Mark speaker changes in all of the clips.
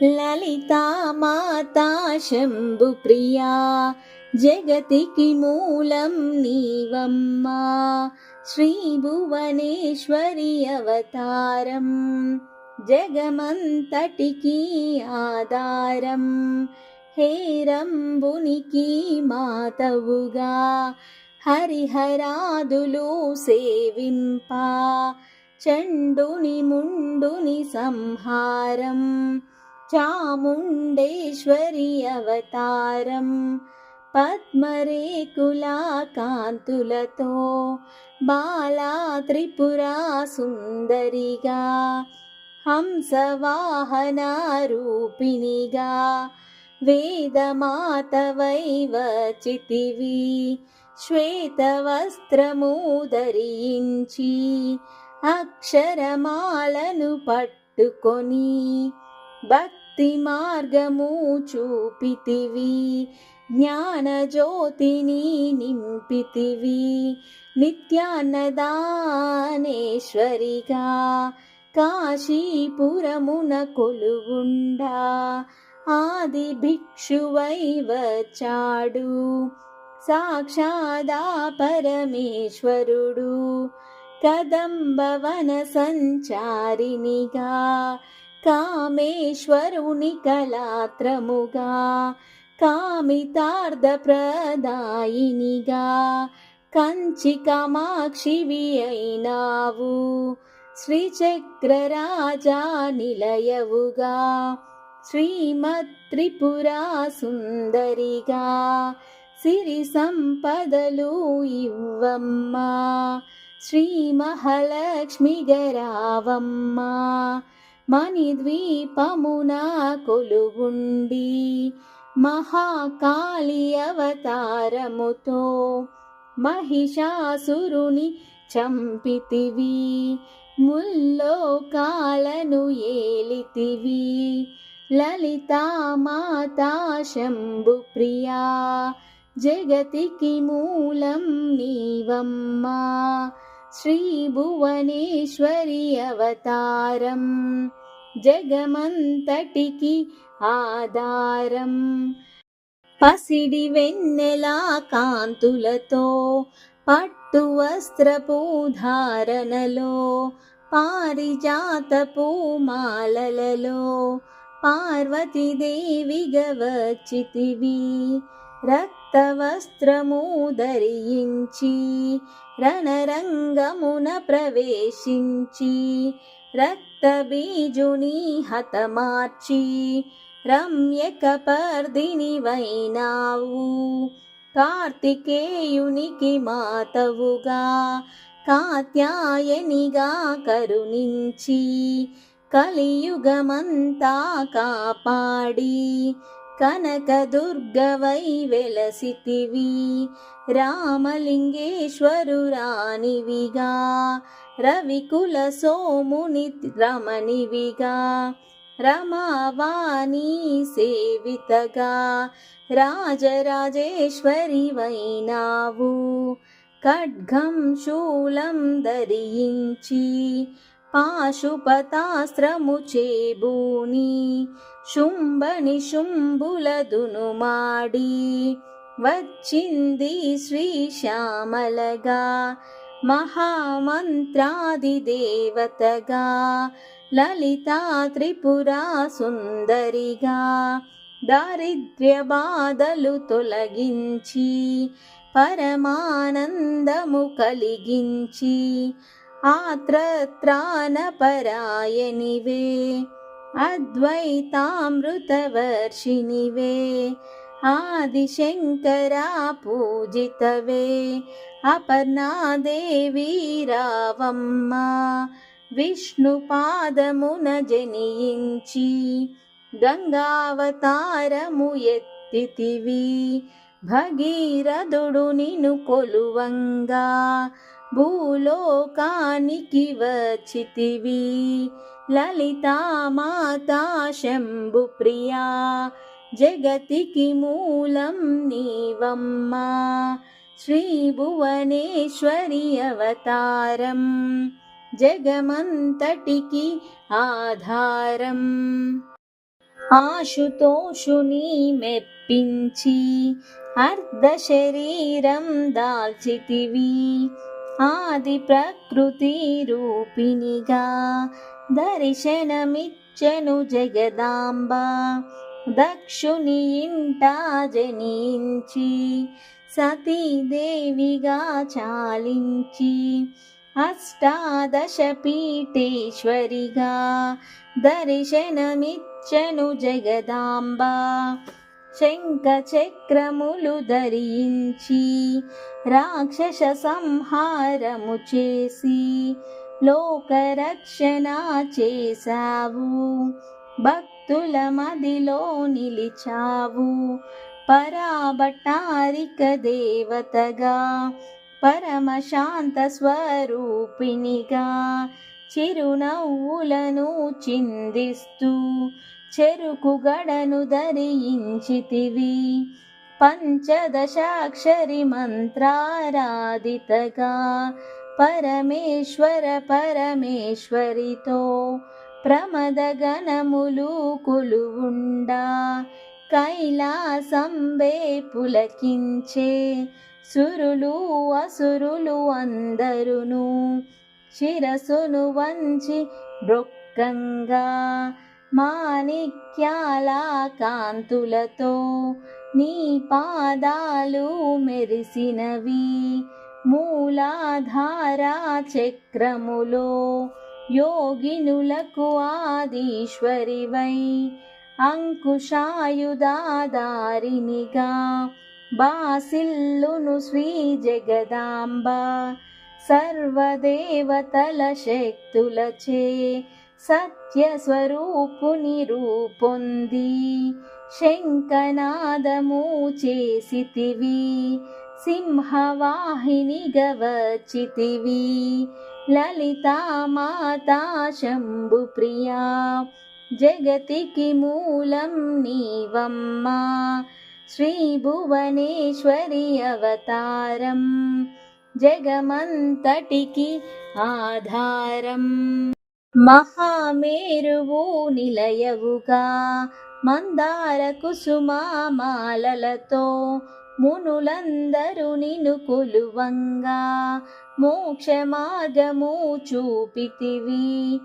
Speaker 1: లలితా మాతా శంభుప్రియా జగతికి మూలం నీవమ్మా శ్రీ భువనేశ్వరి అవతారం జగమంతటికి ఆధారం హేరంబునికి మాతవుగా హరిహరాదులు సేవింప చండుని ముండుని సంహారం చాముండేశ్వరి అవతారం పద్మరేకులా కాంతులతో బాలా త్రిపురా సుందరిగా హంసవాహన రూపిణిగా వేదమాతవైవ చితివి శ్వేతవస్త్రము ధరించి అక్షరమాలను పట్టుకొని భక్ మార్గము చూపితివి జ్ఞానజ్యోతిని నింపితివి నిత్యాన్నదానేశ్వరిగా కాశీపురమున కొలువుండా ఆది భిక్షువై వచ్చాడు సాక్షాదా పరమేశ్వరుడు కదంబవన సంచారినిగా కామేశ్వరుని కళాత్రముగా కామితార్థ ప్రదాయినిగా కంచి కామాక్షివి అయినావు శ్రీచక్రరాజా నిలయవుగా శ్రీమత్ త్రిపురా సుందరిగా సిరి సంపదలు ఇవ్వమ్మా శ్రీ మహాలక్ష్మి గరావమ్మా మణిద్వీపమున కొలువుండి మహాకాళి అవతారముతో మహిషాసురుని చంపితివి ముల్లోకాలను ఏలితివి. లలితామాతా శంభు ప్రియా జగతికి మూలం నీవమ్మా. శ్రీ భువనేశ్వరి అవతారం జగమంతటికి ఆధారం. పసిడి వెన్నెలా కాంతులతో పట్టు వస్త్రపు ధారణలో పారిజాతపు మాలలలో పార్వతీదేవి గవచితివి రక్తవస్త్రము ధరించి రణరంగమున ప్రవేశించి రక్త రక్తబీజుని హతమార్చి రమ్యక పర్దిని వైనావు. కార్తికేయునికి మాతవుగా కాత్యాయనిగా కరుణించి కలియుగమంతా కాపాడి కనకదుర్గవై వెలసితివి రామలింగేశ్వరురానివిగా రవికుల సోముని రమణివిగా రమావాణి సేవితగా రాజరాజేశ్వరి వైనావు ఖడ్గం శూలం ధరించి పాశుపతాస్త్రము చేబూని శుంభని శుంభులదునుమాడి వచ్చింది శ్రీ శ్యామలగా దేవతగా లలితా త్రిపురా సుందరిగా దారిద్ర్య బాధలు తొలగించి పరమానందము కలిగించి ఆత్రత్రాణపరాయనివే అద్వైతామృతవర్షిణివే ఆదిశంకరా పూజితవే అపర్ణాదేవి రావమ్మ. విష్ణుపాదమున జనియించి గంగావతారము ఎత్తితివి. భగీరథుడు నిను కొలువంగా భూలోకానికి వచ్చితివి. లలితా మాతా శంభు ప్రియా జగతికి మూలం నీవమ్మా. శ్రీ భువనేశ్వరి అవతారం. జగమంతటికి ఆధారం. ఆశుతోషుని మెప్పించి అర్ధ శరీరం దాల్చితివి. ఆది ప్రకృతి రూపిణిగా దర్శనమిచ్చను జగదాంబ. దక్షుని ఇంట జనించి సతీదేవిగా చాలించి అష్టాదశ పీఠేశ్వరిగా దర్శనమిచ్చను జగదాంబ శంఖ చక్రములు ధరించి రాక్షస సంహారము చేసి లోకరక్షణ చేశావు. భక్తి భక్తుల మదిలో నిలిచావు. పరాబటారిక దేవతగా పరమశాంత స్వరూపిణిగా చిరునవ్వులను చిందిస్తూ చెరుకు గడను ధరించితివి. పంచదశాక్షరి మంత్రారాధితగా పరమేశ్వర పరమేశ్వరితో ప్రమదగణములు కొలువుండా కైలాసంబే పులకించే సురులు అసురులు అందరును శిరసును వంచి బ్రొక్కంగా మాణిక్యాల కాంతులతో నీ పాదాలు మెరిసినవి మూలాధార చక్రములో యోగినులకు ఆదీశ్వరివై అంకుశాయుధాదారినిగా బాసిల్లును శ్రీ జగదాంబ సర్వదేవతల శక్తులచే సత్య స్వరూపుని రూపొంది. శంకనాదము చేసితివి సింహవాహిని గవచితివి లలితా మాతా శంభు ప్రియా జగతికి మూలం నీవమ్మా శ్రీ భువనేశ్వరి అవతారం జగమంతటికి ఆధారం. మహామేరువు నిలయవుగా మందార కుసుమామాలలతో మునులందరూ నిను కొలువంగా మోక్ష మార్గము చూపితివి.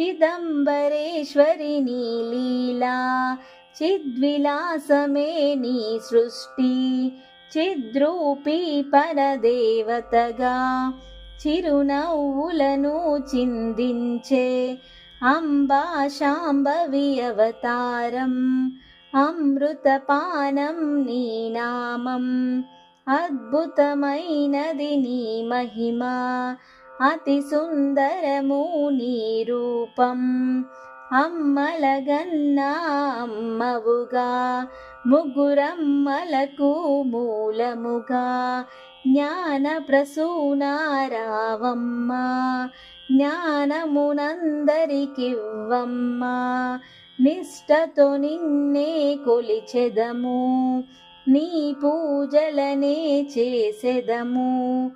Speaker 1: చిదంబరేశ్వరి నీ లీలా చిద్విలాసమే నీ సృష్టి. చిద్రూపీ పరదేవతగా చిరునవ్వులను చిందించే అంబా శాంభవి అవతారం అమృతపానం నీ నామం. అద్భుతమైనది నీ మహిమ. అతి సుందరము నీ రూపం. అమ్మలగన్నా అమ్మవుగా. ముగ్గురమ్మలకు మూలముగా. జ్ఞాన ప్రసూనారావమ్మ. జ్ఞానమునందరికివ్వమ్మ. నిష్టతో నిన్నే కొలిచెదము. నీ పూజలనే చేసెదము.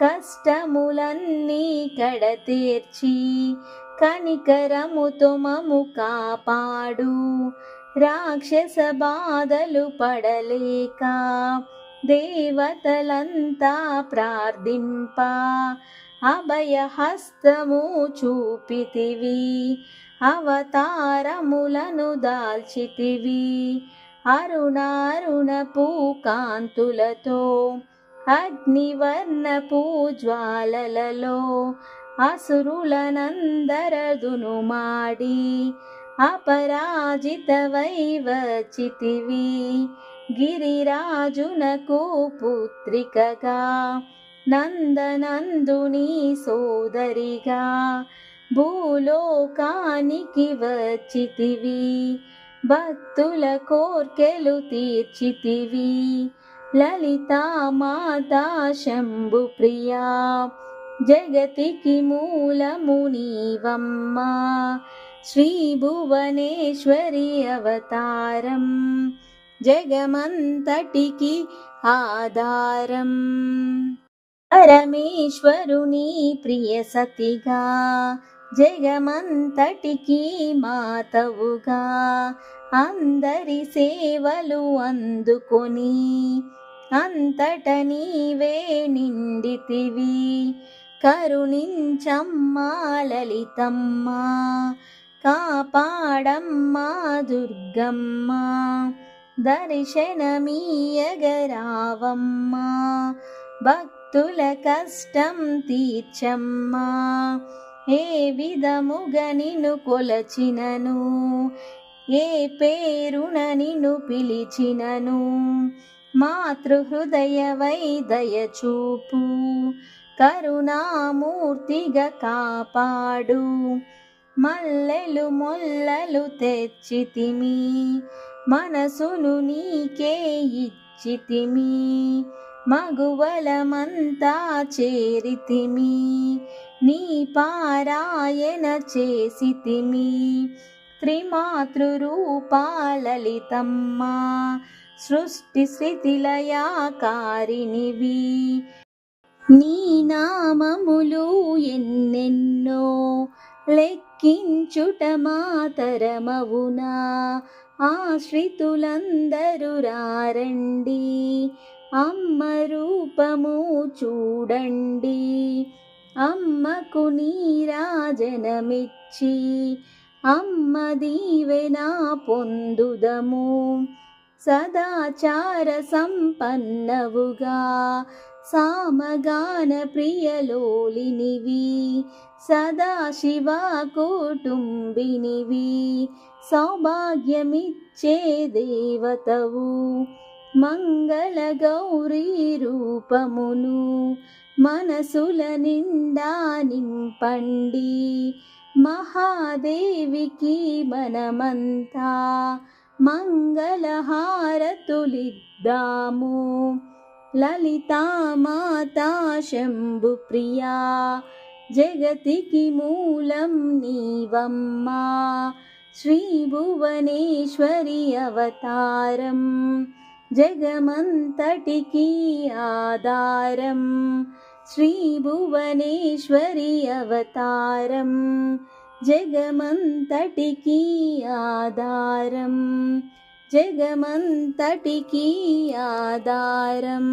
Speaker 1: కష్టములన్నీ కడతీర్చి కనికరముతో మము కాపాడు. రాక్షస బాధలు పడలేక దేవతలంతా ప్రార్థింప. అభయహస్తము చూపితివి అవతారములను దాల్చితివి. అరుణారుణపు కాంతులతో అగ్నివర్ణపు జ్వాలలలో అసురులనందరదును మాడి అపరాజితవై వచ్చితివి గిరిరాజునకు పుత్రికగా నందనందుని సోదరిగా భూలోకానికి వచ్చితివి భక్తుల కోర్కెలు తీర్చితివి లలితా మాతా శంభు ప్రియా జగతికి మూలము నీవమ్మా శ్రీ భువనేశ్వరి అవతారం జగమంతటికి ఆధారం పరమేశ్వరుని ప్రియ సతిగా జగమంతటికి మాతవుగా. అందరి సేవలు అందుకొని అంతట నీవే నిండితివి. కరుణించమ్మా లలితమ్మా కాపాడమ్మా దుర్గమ్మ దర్శనమీయగరావమ్మా భక్తుల కష్టం తీర్చమ్మా. ఏ విధముగా నిన్ను కొలచినను? ఏ పేరున నిన్ను పిలిచినను? మాతృహృదయవై దయచూపు కరుణామూర్తిగా కాపాడు. మల్లెలు మొల్లలు తెచ్చితిమి మనసును నీకే ఇచ్చితిమి మగువలమంతా చేరితిమి. నీ పారాయణ చేసితిమి. త్రిమాతృరూపాలలితమ్మ సృష్టి స్థితిలయాకారినివి నీ నామములు ఎన్నెన్నో లెక్కించుట మాతరమవునా. ఆశ్రితులందరూ రారండి అమ్మ రూపము చూడండి. అమ్మకు నీరాజనమిచ్చి అమ్మ దీవెన పొందుదము. సదాచార సంపన్నవుగా సామగాన ప్రియలోలినివి. సదాశివ కుటుంబినివి సౌభాగ్యమిచ్చే దేవతవు. మంగళ గౌరీ రూపమును మనసుల నిండా నింపండి మహాదేవికి మనమంతా మంగళహారతులిద్దాము లలితామాతా శంభు ప్రియా జగతికి మూలం నీవమ్మా శ్రీ భువనేశ్వరి అవతారం జగమంతటికి श्रीभुवनेश्वरि अवतारम् जगमन्तटिकी आदारम् जगमन्तटिकी आधारम्।